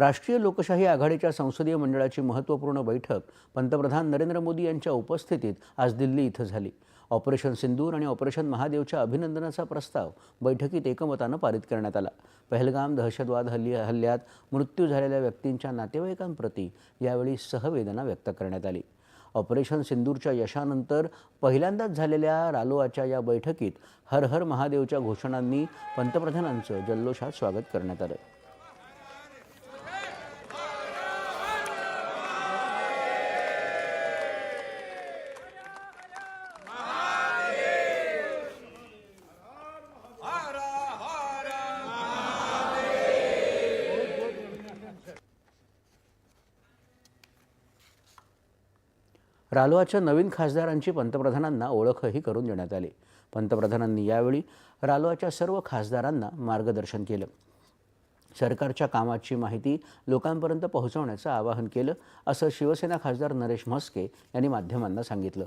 राष्ट्रीय लोकशाही आघाडीच्या संसदीय मंडळाची महत्त्वपूर्ण बैठक पंतप्रधान नरेंद्र मोदी यांच्या उपस्थितीत आज दिल्ली इथं झाली. ऑपरेशन सिंदूर आणि ऑपरेशन महादेवच्या अभिनंदनाचा प्रस्ताव बैठकीत एकमतानं पारित करण्यात आला. पहलगाम दहशतवाद हल्ली हल्ल्यात मृत्यू झालेल्या व्यक्तींच्या नातेवाईकांप्रती यावेळी सहवेदना व्यक्त करण्यात आली. ऑपरेशन सिंदूरच्या यशानंतर पहिल्यांदाच झालेल्या रालोआच्या या बैठकीत हर हर महादेवच्या घोषणांनी पंतप्रधानांचं जल्लोषात स्वागत करण्यात आलं. रालोआच्या नवीन खासदारांची पंतप्रधानांना ओळखही करून देण्यात आली. पंतप्रधानांनी यावेळी रालोआच्या सर्व खासदारांना मार्गदर्शन केलं. सरकारच्या कामाची माहिती लोकांपर्यंत पोहोचवण्याचं आवाहन केलं असं शिवसेना खासदार नरेश म्हस्के यांनी माध्यमांना सांगितलं.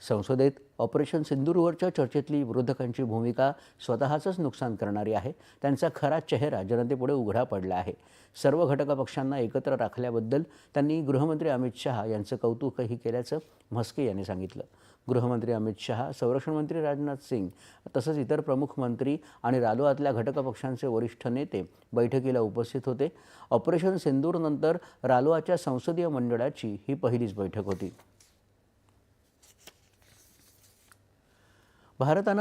संसदेत ऑपरेशन सिंदूरवरच्या चर्चेतली विरोधकांची भूमिका स्वतःचंच नुकसान करणारी आहे. त्यांचा खरा चेहरा जनतेपुढे उघडा पडला आहे. सर्व घटक पक्षांना एकत्र राखल्याबद्दल त्यांनी गृहमंत्री अमित शहा यांचं कौतुकही केल्याचं म्हस्के यांनी सांगितलं. गृहमंत्री अमित शहा संरक्षण मंत्री राजनाथ सिंग तसंच इतर प्रमुख मंत्री आणि रालोआतल्या घटक पक्षांचे वरिष्ठ नेते बैठकीला उपस्थित होते. ऑपरेशन सिंदूरनंतर रालोआच्या संसदीय मंडळाची ही पहिलीच बैठक होती. भारतानं